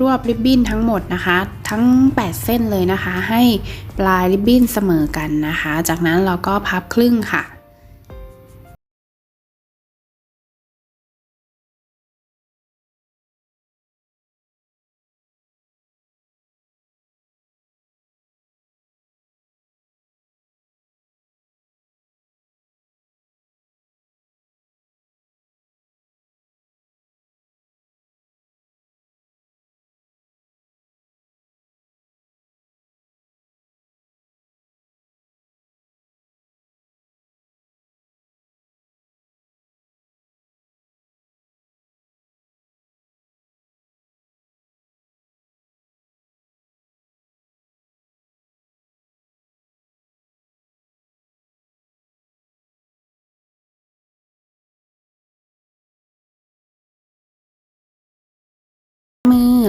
รวบริบบิ้นทั้งหมดนะคะ ทั้ง 8 เส้นเลยนะคะ ให้ปลายริบบิ้นเสมอกันนะคะ จากนั้นเราก็พับครึ่งค่ะ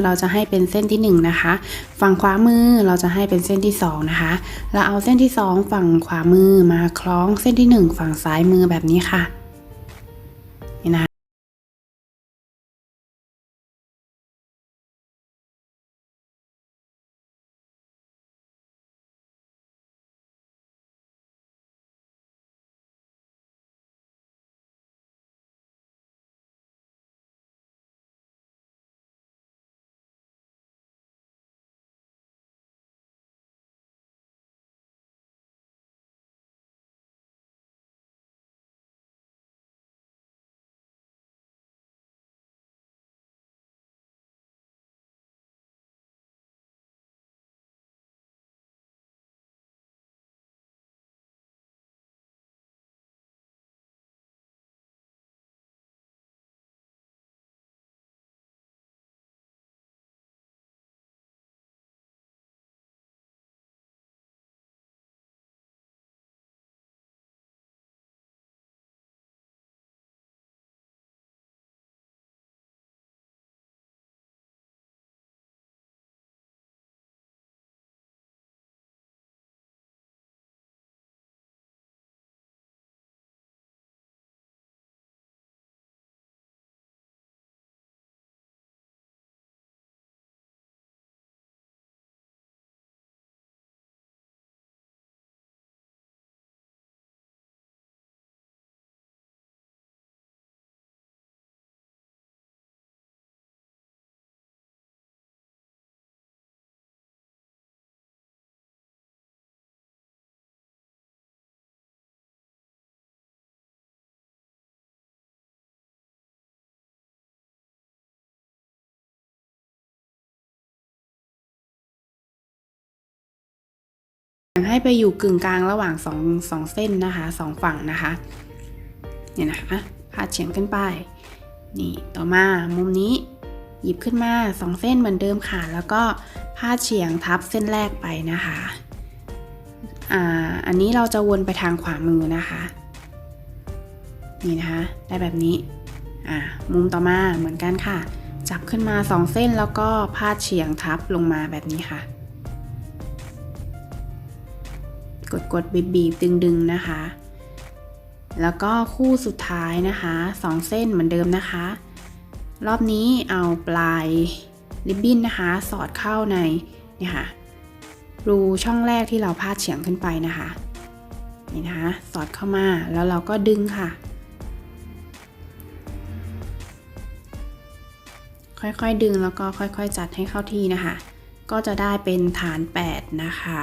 เราจะให้เป็นเส้นที่1นงนะคะ ฝั่งขวามือเราจะให้เป็นเส้นที่ 2 นะคะ เราเอาเส้นที่ 2 ฝั่งขวามือมาคล้องเส้นที่ 1 ฝั่งซ้ายมือแบบนี้ค่ะ ให้ไปอยู่กึ่งกลางระหว่างสองสองเส้นนะคะสองฝั่งนะคะเนี่ยนะคะพาดเฉียงขึ้นไปนี่ต่อมามุมนี้หยิบขึ้นมาสองเส้นเหมือนเดิมค่ะ แล้วก็พาดเฉียงทับเส้นแรกไปนะคะอ่าอันนี้เราจะวนไปทางขวามือนะคะนี่นะคะได้แบบนี้อ่ามุมต่อมาเหมือนกันค่ะ จับขึ้นมาสองเส้นแล้วก็พาดเฉียงทับลงมาแบบนี้ค่ะ กดกดบีบบีบดึงดึงนะคะ แล้วก็คู่สุดท้ายนะคะสองเส้นเหมือนเดิมนะคะ รอบนี้เอาปลายริบบิ้นนะคะ สอดเข้าในเนี่ยค่ะรูช่องแรกที่เราพาดเฉียงขึ้นไปนะคะนี่นะคะสอดเข้ามาแล้วเราก็ดึงค่ะ ค่อยๆดึงแล้วก็ค่อยๆจัดให้เข้าที่นะคะ ก็จะได้เป็นฐาน 8 นะคะ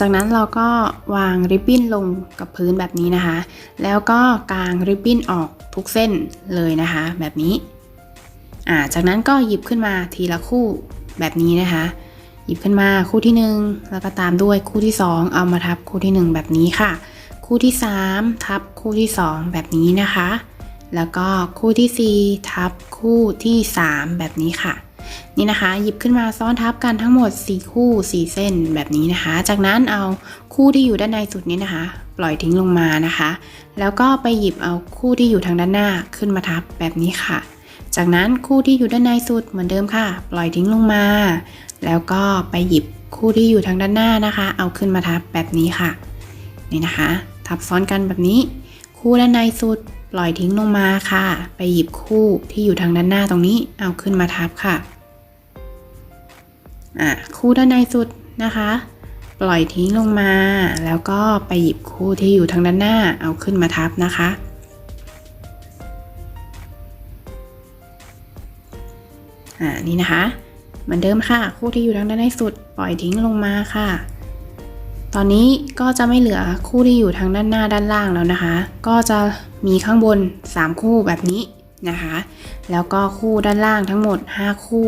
จากนั้นเราก็วางริบบิ้นลงกับพื้นแบบนี้นะคะ แล้วก็กางริบบิ้นออกทุกเส้นเลยนะคะ แบบนี้อ่าจากนั้นก็หยิบขึ้นมาทีละคู่แบบนี้นะคะ หยิบขึ้นมาคู่ที่ 1 แล้วก็ตามด้วยคู่ที่ 2 เอามาทับคู่ที่ 1 แบบนี้ค่ะ คู่ที่ 3 ทับคู่ที่ 2 แบบนี้นะคะ แล้วก็คู่ที่ 4 ทับคู่ที่ 3 แบบนี้ค่ะ นี่นะคะ หยิบขึ้นมาซ้อนทับกันทั้งหมด 4 คู่ 4 เส้นแบบนี้นะคะ จากนั้นเอาคู่ที่อยู่ด้านในสุดนี้นะคะ ปล่อยทิ้งลงมานะคะ แล้วก็ไปหยิบเอาคู่ที่อยู่ทางด้านหน้าขึ้นมาทับแบบนี้ค่ะ จากนั้นคู่ที่อยู่ด้านในสุดเหมือนเดิมค่ะ ปล่อยทิ้งลงมา แล้วก็ไปหยิบคู่ที่อยู่ทางด้านหน้านะคะ เอาขึ้นมาทับแบบนี้ค่ะ นี่นะคะ ทับซ้อนกันแบบนี้ คู่ด้านในสุดปล่อยทิ้งลงมาค่ะ ไปหยิบคู่ที่อยู่ทางด้านหน้าตรงนี้ เอาขึ้นมาทับค่ะ อะคู่ด้านในสุดนะคะ ปล่อยทิ้งลงมา แล้วก็ไปหยิบคู่ที่อยู่ทางด้านหน้าเอาขึ้นมาทับนะคะ อ่านี่นะคะเหมือนเดิมค่ะ คู่ที่อยู่ทางด้านในสุด ปล่อยทิ้งลงมาค่ะ ตอนนี้ก็จะไม่เหลือคู่ที่อยู่ทางด้านหน้าด้านล่างแล้วนะคะ ก็จะมีข้างบน 3 คู่แบบนี้นะคะ แล้วก็คู่ด้านล่างทั้งหมด 5 คู่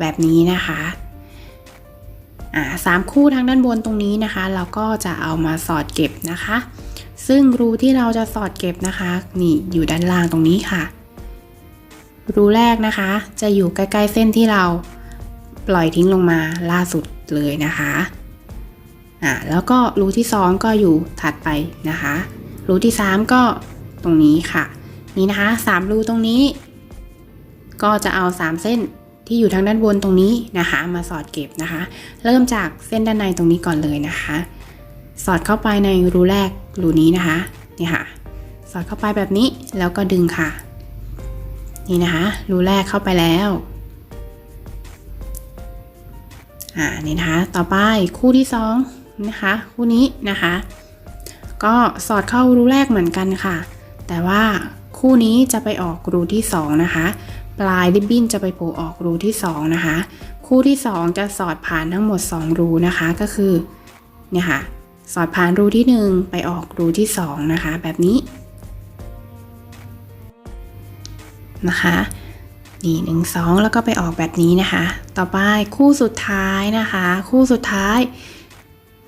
แบบนี้นะคะ อ่าสามคู่ทางด้านบนตรงนี้นะคะ เราก็จะเอามาสอดเก็บนะคะ ซึ่งรูที่เราจะสอดเก็บนะคะ นี่อยู่ด้านล่างตรงนี้ค่ะ รูแรกนะคะ จะอยู่ใกล้ๆเส้นที่เราปล่อยทิ้งลงมาล่าสุดเลยนะคะอ่าแล้วก็รูที่ 2 ก็อยู่ถัดไปนะคะ รูที่ 3 ก็ตรงนี้ค่ะ นี่นะคะ3รูตรงนี้ ก็จะเอา 3 เส้น ที่อยู่ทางด้านบนตรงนี้นะคะ มาสอดเก็บนะคะ เริ่มจากเส้นด้านในตรงนี้ก่อนเลยนะคะ สอดเข้าไปในรูแรกรูนี้นะคะนี่ค่ะ สอดเข้าไปแบบนี้แล้วก็ดึงค่ะ นี่นะคะ รูแรกเข้าไปแล้วอ่านี่นะคะ ต่อไปคู่ที่สองนะคะ คู่นี้นะคะ ก็สอดเข้ารูแรกเหมือนกันค่ะ แต่ว่าคู่นี้จะไปออกรูที่สองนะคะ ปลายริบบิ้นจะไปโผล่ออกรูที่สองนะคะ คู่ที่สองจะสอดผ่านทั้งหมด 2 รูนะคะก็คือเนี่ยค่ะสอดผ่านรูที่ 1 ไปออกรูที่ 2 นะคะ แบบนี้นะคะนี่หนึ่งสองแล้วก็ไปออกแบบนี้นะคะ ต่อไปคู่สุดท้ายนะคะ คู่สุดท้าย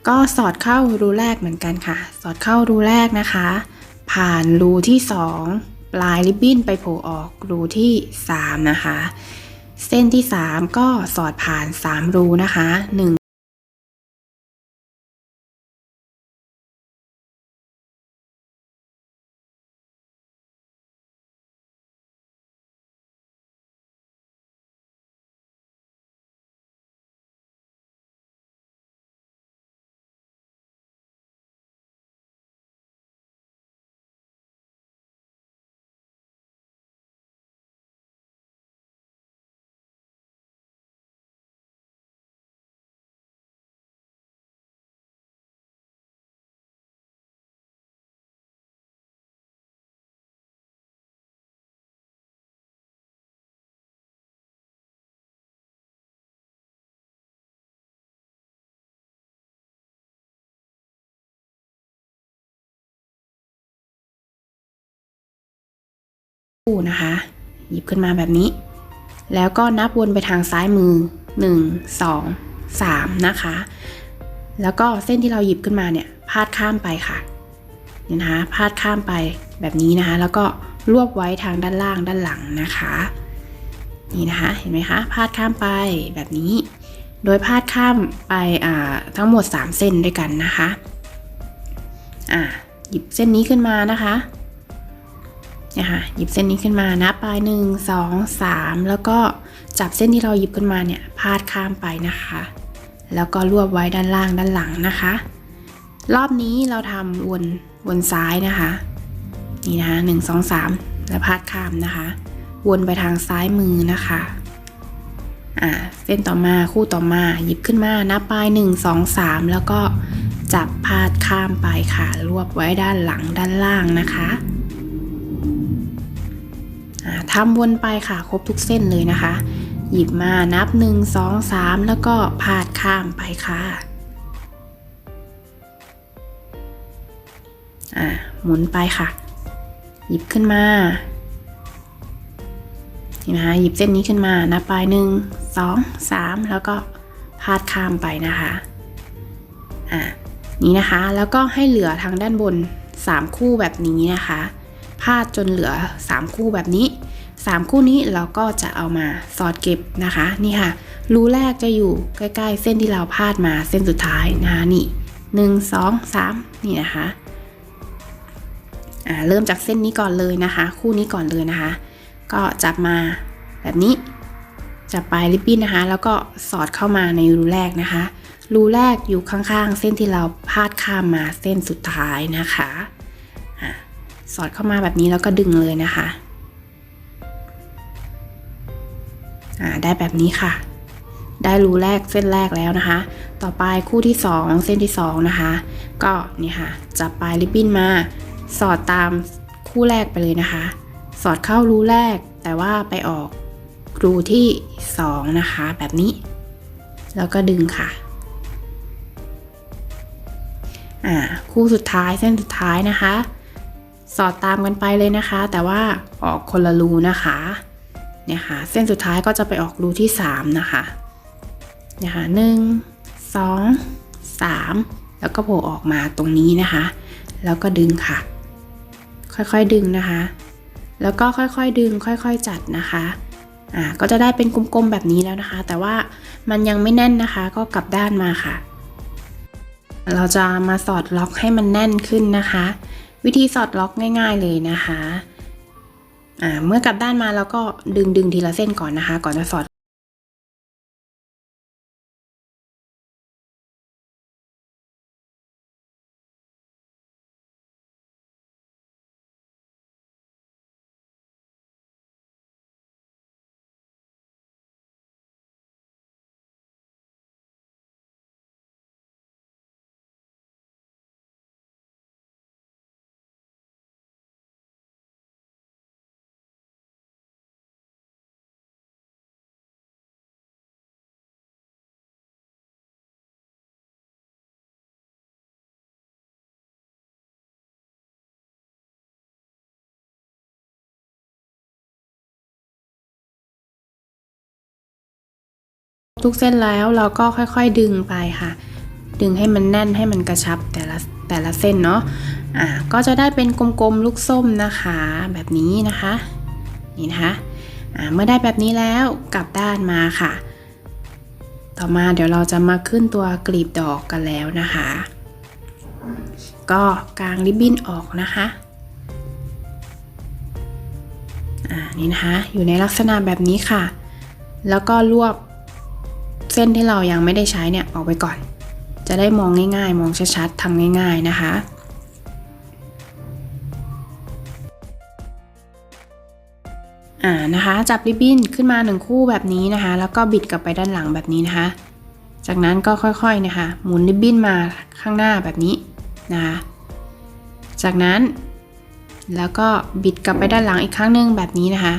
ก็สอดเข้ารูแรกเหมือนกันค่ะ สอดเข้ารูแรกนะคะ ผ่านรูที่ 2 ปลายริบบิ้นไปโผล่ออกรูที่ 3 นะคะ เส้นที่ 3 ก็สอดผ่าน 3 รูนะคะ 1 คู่นะคะ หยิบขึ้นมาแบบนี้ แล้วก็นับวนไปทางซ้ายมือ 1 2 3 นะคะ แล้วก็เส้นที่เราหยิบขึ้นมาเนี่ยพาดข้ามไปค่ะเนี่ยนะคะพาดข้ามไปแบบนี้นะคะ แล้วก็รวบไว้ทางด้านล่างด้านหลังนะคะ นี่นะคะเห็นไหมคะพาดข้ามไปแบบนี้ โดยพาดข้ามไปอ่าทั้งหมด 3 เส้นด้วยกันนะคะอ่าหยิบเส้นนี้ขึ้นมานะคะ นี่ยค่ะหยิบเส้นนี้ขึ้นมานับไปหนึ่งสองสามแล้วก็จับเส้นที่เราหยิบขึ้นมาเนี่ยพาดข้ามไปนะคะ แล้วก็รวบไว้ด้านล่างด้านหลังนะคะ รอบนี้เราทำวนวนซ้ายนะคะ นี่นะคะหนึ่งสองสามแล้วพาดข้ามนะคะ วนไปทางซ้ายมือนะคะอ่าเส้นต่อมาคู่ต่อมาหยิบขึ้นมานับไปหนึ่งสองสามแล้วก็จับพาดข้ามไปค่ะ รวบไว้ด้านหลังด้านล่างนะคะ ทำวนไปค่ะครบทุกเส้นเลยนะคะ หยิบมานับ 1 2 3 แล้วก็พาดข้ามไปค่ะหมุนไปค่ะ หยิบขึ้นมาเห็นไหมคะหยิบเส้นนี้ขึ้นมานับไปหนึ่งสองสามแล้วก็พาดข้ามไปนะคะอ่านี้นะคะแล้วก็ให้เหลือทางด้านบน 3 คู่แบบนี้นะคะ พาดจนเหลือ 3 คู่แบบนี้ 3 คู่นี้เราก็จะเอามาสอดเก็บนะคะ นี่ค่ะ รูแรกจะอยู่ใกล้ๆ เส้นที่เราพาดมาเส้นสุดท้ายนะคะนี่หนึ่งสองสามนี่นะคะอ่าเริ่มจากเส้นนี้ก่อนเลยนะคะ คู่นี้ก่อนเลยนะคะ ก็จับมาแบบนี้ จับปลายริบบิ้นนะคะ แล้วก็สอดเข้ามาในรูแรกนะคะ รูแรกอยู่ข้างๆ เส้นที่เราพาดข้ามมาเส้นสุดท้ายนะคะ สอดเข้ามาแบบนี้แล้วก็ดึงเลยนะคะอ่าได้แบบนี้ค่ะ ได้รูแรกเส้นแรกแล้วนะคะ ต่อไปคู่ที่ 2 เส้นที่ 2 นะคะ ก็นี่ค่ะจับปลายริบบิ้นมา สอดตามคู่แรกไปเลยนะคะ สอดเข้ารูแรกแต่ว่าไปออกรูที่ 2 นะคะ แบบนี้ แล้วก็ดึงค่ะอ่าคู่สุดท้ายเส้นสุดท้ายนะคะ สอดตามกันไปเลยนะคะ แต่ว่าออกคนละรูนะคะเนี่ยค่ะเส้นสุดท้ายก็จะไปออกรูที่ 3 นะคะเนี่ยค่ะหนึ่งสองสามแล้วก็โผล่ออกมาตรงนี้นะคะ แล้วก็ดึงค่ะ ค่อยๆดึงนะคะ แล้วก็ค่อยๆดึง ค่อยๆจัดนะคะอ่าก็จะได้เป็นกลมๆแบบนี้แล้วนะคะ แต่ว่ามันยังไม่แน่นนะคะ ก็กลับด้านมาค่ะ เราจะมาสอดล็อกให้มันแน่นขึ้นนะคะ วิธีสอดล็อกง่าย ๆเลยนะคะอ่าเมื่อกลับด้านมาแล้วก็ดึงดึงทีละเส้นก่อนนะคะ ก่อนจะสอด ทุกเส้นแล้วเราก็ค่อยๆดึงไปค่ะ ดึงให้มันแน่นให้มันกระชับแต่ละแต่ละเส้นเนาะอ่าก็จะได้เป็นกลมๆลูกส้มนะคะ แบบนี้นะคะนี่นะคะอ่าเมื่อได้แบบนี้แล้วกลับด้านมาค่ะ ต่อมาเดี๋ยวเราจะมาขึ้นตัวกลีบดอกกันแล้วนะคะ ก็กางริบบิ้นออกนะคะอ่านี่นะคะอยู่ในลักษณะแบบนี้ค่ะ แล้วก็รวบ ส้นที่เรายังไม่ได้ใช้เนี่ยออกไปก่อน จะได้มองง่ายๆ มองชัดๆทำง่าย ๆนะคะอ่านะคะจับริบบิ้นขึ้นมาหนึ่งคู่แบบนี้นะคะ แล้วก็บิดกลับไปด้านหลังแบบนี้นะคะ จากนั้นก็ค่อยๆนะคะ หมุนริบบิ้นมาข้างหน้าแบบนี้นะคะจากนั้นแล้วก็บิดกลับไปด้านหลังอีกครั้งหนึ่งแบบนี้นะคะ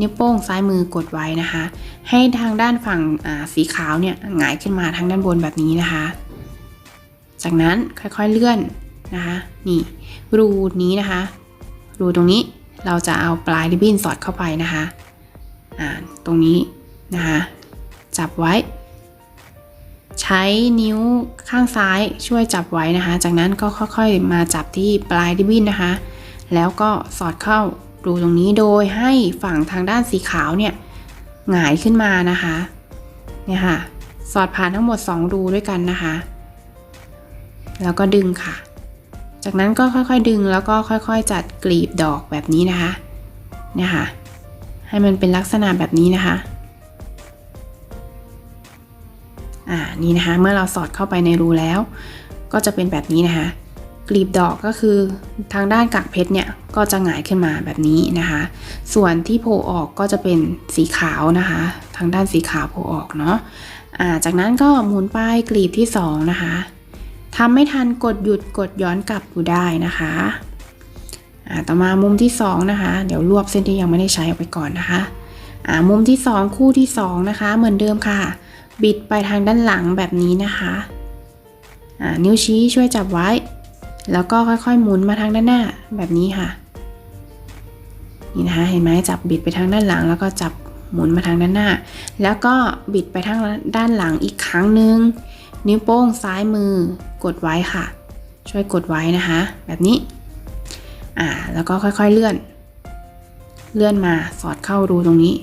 นิ้วโป้งซ้ายมือกดไว้นะคะ ให้ทางด้านฝั่งสีขาวเนี่ยหงายขึ้นมาทางด้านบนแบบนี้นะคะ จากนั้นค่อยๆเลื่อนนะคะนี่รูนี้นะคะ รูตรงนี้เราจะเอาปลายริบบิ้นสอดเข้าไปนะคะอ่าตรงนี้นะคะจับไว้ ใช้นิ้วข้างซ้ายช่วยจับไว้นะคะ จากนั้นก็ค่อยๆมาจับที่ปลายริบบิ้นนะคะ แล้วก็สอดเข้า รูตรงนี้โดยให้ฝั่งทางด้านสีขาวเนี่ยหงายขึ้นมานะคะเนี่ยค่ะสอดผ่านทั้งหมด 2 รูด้วยกันนะคะ แล้วก็ดึงค่ะ จากนั้นก็ค่อยๆดึงแล้วก็ค่อยๆ จัดกลีบดอกแบบนี้นะคะเนี่ยค่ะให้มันเป็นลักษณะแบบนี้นะคะอ่านี่นะคะเมื่อเราสอดเข้าไปในรูแล้ว ก็จะเป็นแบบนี้นะคะ กลีบดอกก็คือทางด้านกากเพชรเนี่ยก็จะหงายขึ้นมาแบบนี้นะคะ ส่วนที่โผล่ออกก็จะเป็นสีขาวนะคะ ทางด้านสีขาวโผล่ออกเนาะอ่าจากนั้นก็หมุนป้ายกลีบที่ 2 นะคะทำไม่ทันกดหยุดกดย้อนกลับอยู่ได้นะคะต่อมามุมที่ 2 นะคะ เดี๋ยวรวบเส้นที่ยังไม่ได้ใช้ออกไปก่อนนะคะมุมที่ 2 คู่ที่ 2 นะคะ เหมือนเดิมค่ะ บิดไปทางด้านหลังแบบนี้นะคะนิ้วชี้ช่วยจับไว้ แล้วก็ค่อยๆหมุนมาทางด้านหน้าแบบนี้ค่ะ นี่นะคะเห็นไหมจับบิดไปทางด้านหลัง แล้วก็จับหมุนมาทางด้านหน้า แล้วก็บิดไปทางด้านหลังอีกครั้งหนึ่งนิ้วโป้งซ้ายมือกดไว้ค่ะ ช่วยกดไว้นะคะ แบบนี้อ่าแล้วก็ค่อยๆเลื่อน เลื่อนมาสอดเข้ารูตรงนี้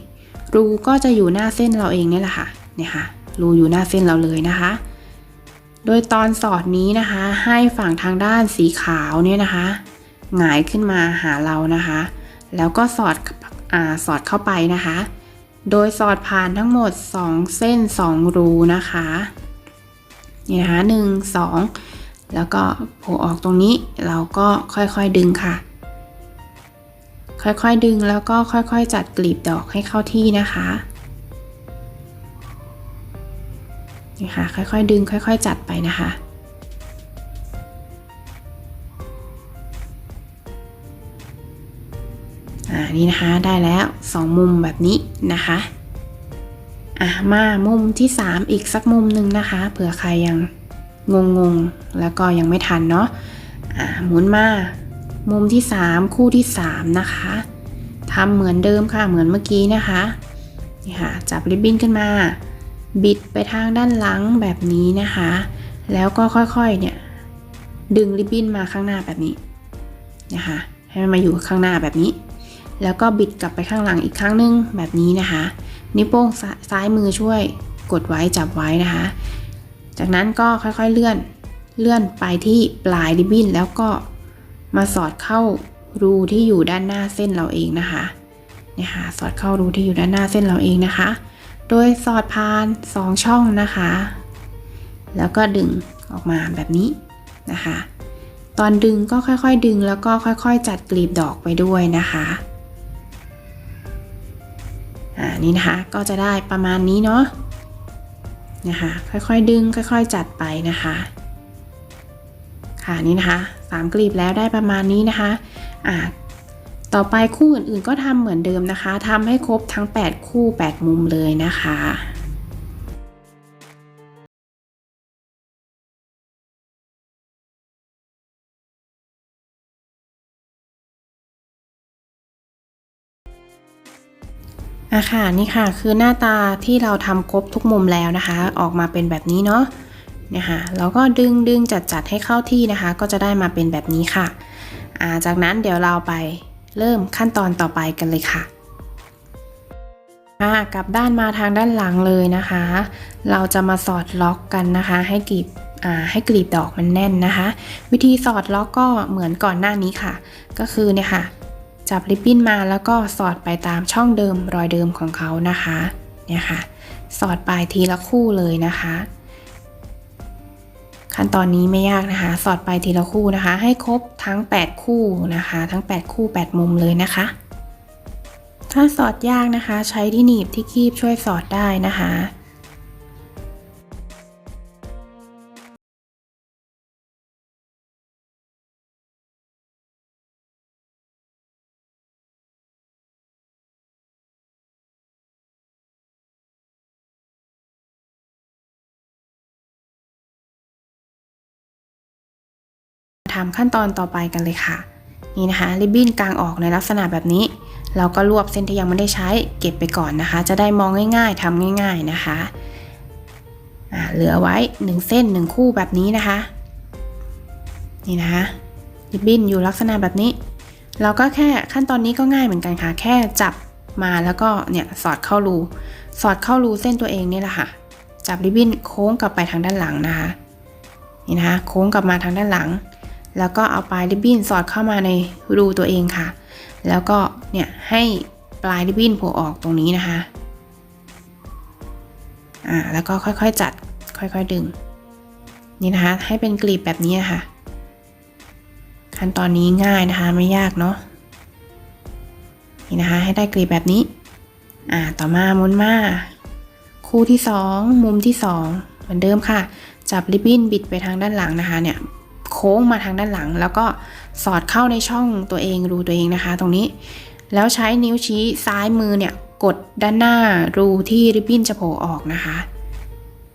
รูก็จะอยู่หน้าเส้นเราเองนี่แหละค่ะเนี่ยค่ะรูอยู่หน้าเส้นเราเลยนะคะ โดยตอนสอดนี้นะคะ ให้ฝั่งทางด้านสีขาวเนี่ยนะคะหงายขึ้นมาหาเรานะคะ แล้วก็สอดอาสอดเข้าไปนะคะ โดยสอดผ่านทั้งหมด 2 เส้น 2 รูนะคะนี่นะคะหนึ่งสองแล้วก็โผล่ออกตรงนี้เราก็ค่อยๆดึงค่ะ ค่อยๆดึงแล้วก็ค่อยๆจัดกลีบดอกให้เข้าที่นะคะ นี่ค่ะค่อยๆ ดึงค่อย ๆ จัดไปนะคะอ่านี่นะคะได้แล้วสองมุมแบบนี้นะคะอะมามุมที่ 3 อีกสักมุมหนึ่งนะคะเผื่อใครยังงงๆแล้วก็ยังไม่ทันเนาะอ่าหมุนมา มุมที่ 3 คู่ที่ 3 นะคะทำเหมือนเดิมค่ะเหมือนเมื่อกี้นะคะนี่ค่ะจับริบบิ้นขึ้นมา บิดไปทางด้านหลังแบบนี้นะคะ แล้วก็ค่อยๆเนี่ยดึงริบบิ้นมาข้างหน้าแบบนี้นะคะให้มันมาอยู่ข้างหน้าแบบนี้ แล้วก็บิดกลับไปข้างหลังอีกครั้งหนึงแบบนี้นะคะ นิ้วโป้งซซ้ายมือช่วยกดไว้จับไว้นะคะ จากนั้นก็ค่อยๆเลื่อนเลื่อนไปที่ปลายริบบิ้นแล้วก็มาสอดเข้ารูที่อยู่ด้านหน้าเส้นเราเองนะคะเนี่ยค่ะสอดเข้ารูที่อยู่ด้านหน้าเส้นเราเองนะคะ โดยสอดผ่านสองช่องนะคะ แล้วก็ดึงออกมาแบบนี้นะคะ ตอนดึงก็ค่อยๆ ดึงแล้วก็ค่อยๆ จัดกลีบดอกไปด้วยนะคะอ่านี่นะคะก็จะได้ประมาณนี้เนาะนะคะค่อยๆดึงค่อยๆ จัดไปนะคะค่ะนี่นะคะสามกลีบแล้วได้ประมาณนี้นะคะอ่า ต่อไปคู่อื่นๆก็ทำเหมือนเดิมนะคะทำให้ครบทั้ง 8 คู่ 8 มุมเลยนะคะอะค่ะนี่ค่ะคือหน้าตาที่เราทำครบทุกมุมแล้วนะคะ ออกมาเป็นแบบนี้เนาะนี่ยค่ะเราก็ดึงดึงจัดจัดให้เข้าที่นะคะ ก็จะได้มาเป็นแบบนี้ค่ะ จากนั้นเดี๋ยวเราไป เริ่มขั้นตอนต่อไปกันเลยค่ะอ่ากลับด้านมาทางด้านหลังเลยนะคะ เราจะมาสอดล็อกกันนะคะ ให้กลีบให้กลีบดอกมันแน่นนะคะ วิธีสอดล็อกก็เหมือนก่อนหน้านี้ค่ะ ก็คือเนี่ยค่ะ จับริบบิ้นมาแล้วก็สอดไปตามช่องเดิมรอยเดิมของเขานะคะ เนี่ยค่ะ สอดไปทีละคู่เลยนะคะ ขั้นตอนนี้ไม่ยากนะคะ สอดไปทีละคู่นะคะ ให้ครบทั้ง 8 คู่นะคะ ทั้ง 8 คู่ 8 มุมเลยนะคะ ถ้าสอดยากนะคะ ใช้ที่หนีบที่คีบช่วยสอดได้นะคะ ทำขั้นตอนต่อไปกันเลยค่ะ นี่นะคะริบบิ้นกลางออกในลักษณะแบบนี้ เราก็รวบเส้นที่ยังไม่ได้ใช้เก็บไปก่อนนะคะ จะได้มองง่าย ๆทำง่าย ๆนะคะอ่าเหลือไว้ 1 เส้น 1 คู่แบบนี้นะคะ นี่นะคะริบบิ้นอยู่ลักษณะแบบนี้ เราก็แค่ขั้นตอนนี้ก็ง่ายเหมือนกันค่ะ แค่จับมาแล้วก็เนี่ยสอดเข้ารู สอดเข้ารูเส้นตัวเองนี่แหละค่ะ จับริบบิ้นโค้งกลับไปทางด้านหลังนะคะ นี่นะคะ โค้งกลับมาทางด้านหลัง แล้วก็เอาปลายริบบิ้นสอดเข้ามาในรูตัวเองค่ะ แล้วก็เนี่ยให้ปลายริบบิ้นโผล่ออกตรงนี้นะคะ อ่าแล้วก็ค่อยๆจัดค่อยๆดึง นี่นะคะ ให้เป็นกลีบแบบนี้ค่ะ ขั้นตอนนี้ง่ายนะคะไม่ยากเนาะ นี่นะคะ ให้ได้กลีบแบบนี้ อ่าต่อมาหมุนมาคู่ที่สองมุมที่สองเหมือนเดิมค่ะ จับริบบิ้นบิดไปทางด้านหลังนะคะเนี่ย โค้งมาทางด้านหลัง แล้วก็สอดเข้าในช่องตัวเองรูตัวเองนะคะ ตรงนี้ แล้วใช้นิ้วชี้ซ้ายมือเนี่ยกดด้านหน้ารูที่ริบบิ้นจะโผล่ออกนะคะ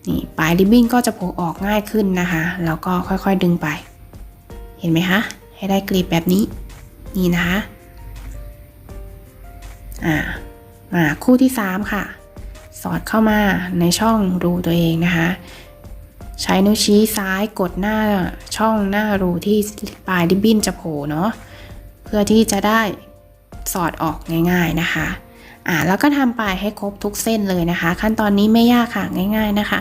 นี่ปลายริบบิ้นก็จะโผล่ออกง่ายขึ้นนะคะแล้วก็ค่อยๆดึงไป เห็นไหมคะให้ได้กลีบแบบนี้นี่นะคะอ่ามาคู่ที่ 3 ค่ะ สอดเข้ามาในช่องรูตัวเองนะคะ ใช้นิ้วชี้ซ้ายกดหน้าช่องหน้ารูที่ปลายริบบิ้นจะโผล่เนาะเพื่อที่จะได้สอดออกง่าย ๆนะคะอ่าแล้วก็ทำไปให้ครบทุกเส้นเลยนะคะ ขั้นตอนนี้ไม่ยากค่ะง่าย ๆนะคะ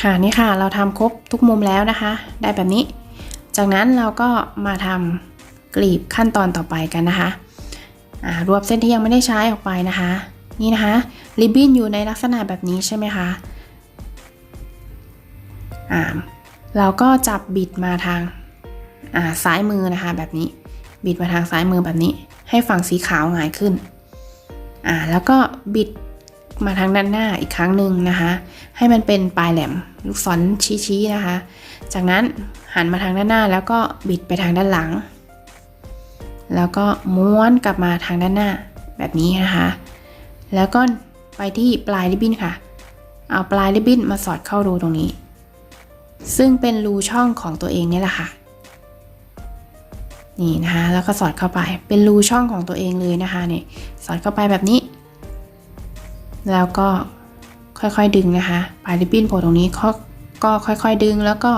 ค่ะนี่ค่ะเราทำครบทุกมุมแล้วนะคะ ได้แบบนี้ จากนั้นเราก็มาทำกลีบขั้นตอนต่อไปกันนะคะอ่ารวบเส้นที่ยังไม่ได้ใช้ออกไปนะคะ นี่นะคะริบบิ้นอยู่ในลักษณะแบบนี้ใช่ไหมคะอ่าเราก็จับบิดมาทางอ่าซ้ายมือนะคะแบบนี้ บิดมาทางซ้ายมือแบบนี้ ให้ฝั่งสีขาวหงายขึ้นอ่าแล้วก็บิดมาทางด้านหน้าอีกครั้งหนึ่งนะคะ ให้มันเป็นปลายแหลมลูกศรชี้ๆนะคะ จากนั้นหันมาทางด้านหน้าแล้วก็บิดไปทางด้านหลัง แล้วก็ม้วนกลับมาทางด้านหน้าแบบนี้นะคะ แล้วก็ไปที่ปลายริบบิ้นค่ะ เอาปลายริบบิ้นมาสอดเข้ารูตรงนี้ ซึ่งเป็นรูช่องของตัวเองนี่แหละค่ะ นี่นะคะ แล้วก็สอดเข้าไป เป็นรูช่องของตัวเองเลยนะคะเนี่ยสอดเข้าไปแบบนี้ แล้วก็ค่อยๆดึงนะคะ ปลายริบบิ้นโผล่ตรงนี้ก็ก็ค่อยๆดึงแล้วก็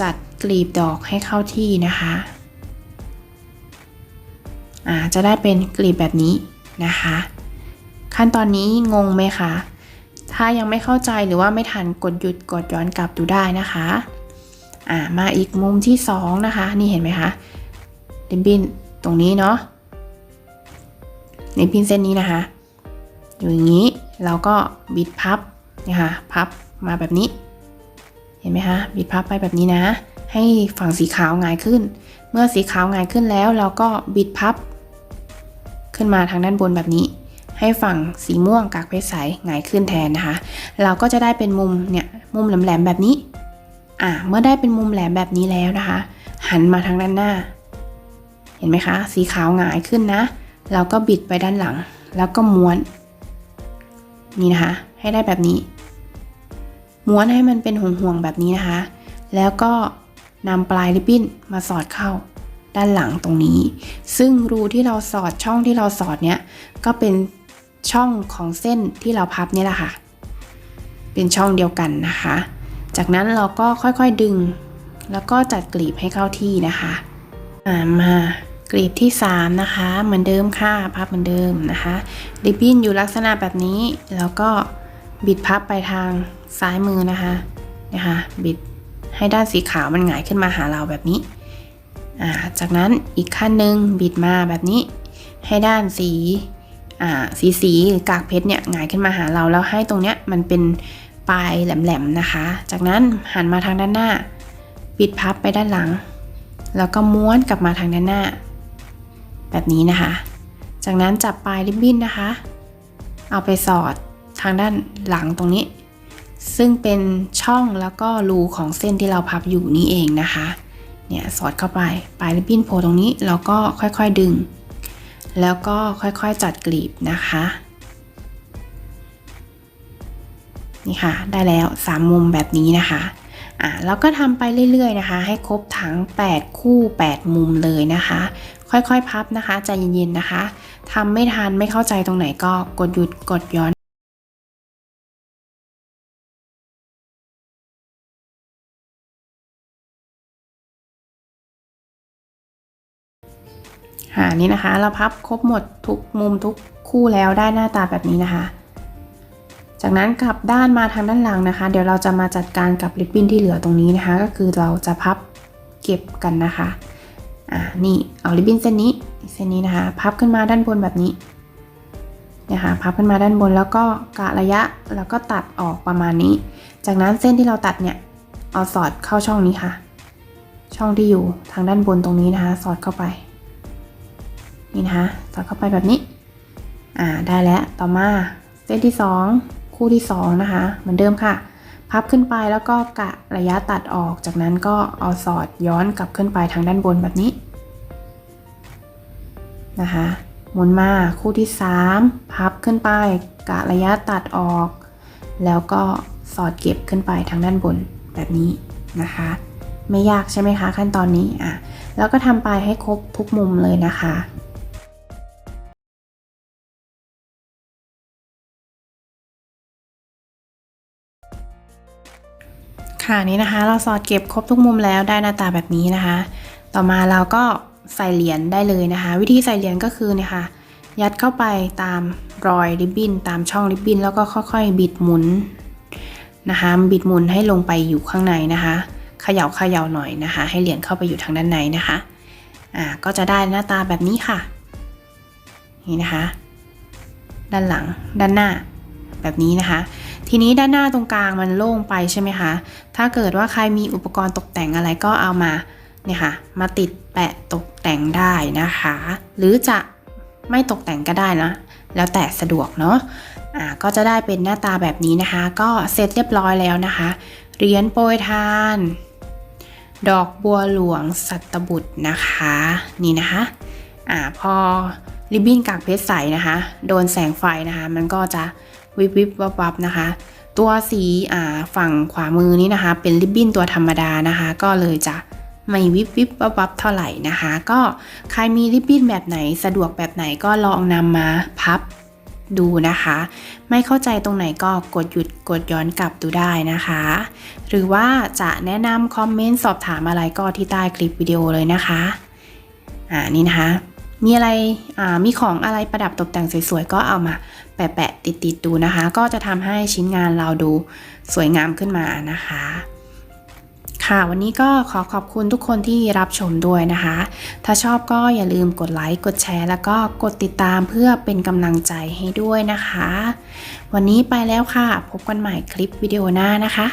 จัดกลีบดอกให้เข้าที่นะคะอ่าจะได้เป็นกลีบแบบนี้นะคะ ขั้นตอนนี้งงไหมคะ ถ้ายังไม่เข้าใจหรือว่าไม่ทันกดหยุดกดย้อนกลับดูได้นะคะอ่ามาอีกมุมที่สองนะคะ นี่เห็นไหมคะริบบิ้นตรงนี้เนาะริบบิ้นเส้นนี้นะคะอยู่อย่างนี้เราก็บิดพับนี่ยค่ะพับมาแบบนี้ เห็นไหมคะบิดพับไปแบบนี้นะ ให้ฝั่งสีขาวหงายขึ้น เมื่อสีขาวหงายขึ้นแล้วเราก็บิดพับ ขึ้นมาทางด้านบนแบบนี้ ให้ฝั่งสีม่วงกากเพชรใสหงายขึ้นแทนนะคะ เราก็จะได้เป็นมุมเนี่ยมุมแหลมๆแบบนี้อ่าเมื่อได้เป็นมุมแหลมแบบนี้แล้วนะคะ หันมาทางด้านหน้า เห็นไหมคะ สีขาวหงายขึ้นนะ เราก็บิดไปด้านหลัง แล้วก็ม้วน นี่นะคะ ให้ได้แบบนี้ ม้วนให้มันเป็นห่วงๆแบบนี้นะคะ แล้วก็นำปลายริบบิ้นมาสอดเข้าด้านหลังตรงนี้ ซึ่งรูที่เราสอดช่องที่เราสอดเนี้ยก็เป็น ช่องของเส้นที่เราพับนี่แหละค่ะ เป็นช่องเดียวกันนะคะ จากนั้นเราก็ค่อยๆดึง แล้วก็จัดกลีบให้เข้าที่นะคะอ่ามากลีบที่ 3 นะคะ เหมือนเดิมค่ะพับเหมือนเดิมนะคะริบบิ้นอยู่ลักษณะแบบนี้ แล้วก็บิดพับไปทางซ้ายมือนะคะนะคะบิดให้ด้านสีขาวมันหงายขึ้นมาหาเราแบบนี้ จากนั้นอีกขั้นหนึ่งบิดมาแบบนี้ ให้ด้านสี สีสีหรือกากเพชรเนี่ยหงายขึ้นมาหาเราแล้วให้ตรงเนี้ยมันเป็นปลายแหลมๆนะคะ จากนั้นหันมาทางด้านหน้า ปิดพับไปด้านหลัง แล้วก็ม้วนกลับมาทางด้านหน้า แบบนี้นะคะ จากนั้นจับปลายริบบิ้นนะคะ เอาไปสอดทางด้านหลังตรงนี้ ซึ่งเป็นช่องแล้วก็รูของเส้นที่เราพับอยู่นี่เองนะคะ เนี่ยสอดเข้าไปปลายริบบิ้นโผล่ตรงนี้เราก็ค่อยๆดึง แล้วก็ค่อยๆจัดกลีบนะคะ นี่ค่ะ ได้แล้ว3มุมแบบนี้นะคะอะแล้วก็ทำไปเรื่อยๆนะคะ ให้ครบทั้ง 8 คู่ 8 มุมเลยนะคะ ค่อยๆพับนะคะใจเย็นๆนะคะทำไม่ทันไม่เข้าใจตรงไหนก็กดหยุดกดย้อน อ่านี่นะคะ เราพับครบหมดทุกมุมทุกคู่แล้วได้หน้าตาแบบนี้นะคะ จากนั้นกลับด้านมาทางด้านหลังนะคะ เดี๋ยวเราจะมาจัดการกับริบบิ้นที่เหลือตรงนี้นะคะ ก็คือเราจะพับเก็บกันนะคะอ่านี่เอาริบบิ้นเส้นนี้เส้นนี้นะคะ พับขึ้นมาด้านบนแบบนี้นะคะพับขึ้นมาด้านบนแล้วก็กะระยะแล้วก็ตัดออกประมาณนี้ จากนั้นเส้นที่เราตัดเนี่ยเอาสอดเข้าช่องนี้ค่ะ ช่องที่อยู่ทางด้านบนตรงนี้นะคะ สอดเข้าไป นี่นะคะสอดเข้าไปแบบนี้ อ่าได้แล้วต่อมาเส้นที่ 2 คู่ที่ 2 นะคะ เหมือนเดิมค่ะ พับขึ้นไปแล้วก็กะระยะตัดออกจากนั้นก็เอาสอดย้อนกลับขึ้นไปทางด้านบนแบบนี้นะคะหมุนมาคู่ที่ 3 พับขึ้นไปกะระยะตัดออก แล้วก็สอดเก็บขึ้นไปทางด้านบนแบบนี้นะคะ ไม่ยากใช่ไหมคะขั้นตอนนี้อะแล้วก็ทำไปให้ครบทุกมุมเลยนะคะ ค่ะนี่นะคะ เราสอดเก็บครบทุกมุมแล้วได้หน้าตาแบบนี้นะคะ ต่อมาเราก็ใส่เหรียญได้เลยนะคะ วิธีใส่เหรียญก็คือเนี่ยค่ะ ยัดเข้าไปตามรอยริบบิ้นตามช่องริบบิ้นแล้วก็ค่อยๆ บิดหมุนนะคะบิดหมุนให้ลงไปอยู่ข้างในนะคะเขย่าเขย่าหน่อยนะคะ ให้เหรียญเข้าไปอยู่ทางด้านในนะคะอ่าก็จะได้หน้าตาแบบนี้ค่ะ นี่นะคะ ด้านหลังด้านหน้าแบบนี้นะคะ ทีนี้ด้านหน้าตรงกลางมันโล่งไปใช่ไหมคะ ถ้าเกิดว่าใครมีอุปกรณ์ตกแต่งอะไรก็เอามาเนี่ยค่ะ มาติดแปะตกแต่งได้นะคะ หรือจะไม่ตกแต่งก็ได้นะ แล้วแต่สะดวกเนาะอ่าก็จะได้เป็นหน้าตาแบบนี้นะคะ ก็เสร็จเรียบร้อยแล้วนะคะ เหรียญโปรยทาน ดอกบัวหลวงสัตบุตรนะคะ นี่นะคะอ่าพอริบบิ้นกากเพชรใสนะคะ โดนแสงไฟนะคะ มันก็จะ วิบวิบวับวับนะคะ ตัวสีอ่าฝั่งขวามือนี้นะคะ เป็นริบบิ้นตัวธรรมดานะคะ ก็เลยจะไม่วิบวิบวับวับเท่าไหร่นะคะ ก็ใครมีริบบิ้นแบบไหนสะดวกแบบไหนก็ลองนำมาพับดูนะคะ ไม่เข้าใจตรงไหนก็กดหยุดกดย้อนกลับดูได้นะคะ หรือว่าจะแนะนำคอมเมนต์สอบถามอะไรก็ที่ใต้คลิปวิดีโอเลยนะคะ อ่านี่นะคะ มีอะไรมีของอะไรประดับตกแต่งสวยๆ ก็เอามาแปะๆติดๆดูนะคะ ก็จะทำให้ชิ้นงานเราดูสวยงามขึ้นมานะคะ ค่ะวันนี้ก็ขอขอบคุณทุกคนที่รับชมด้วยนะคะ ถ้าชอบก็อย่าลืมกดไลค์กดแชร์ แล้วก็กดติดตามเพื่อเป็นกำลังใจให้ด้วยนะคะ วันนี้ไปแล้วค่ะ พบกันใหม่คลิปวิดีโอหน้านะคะ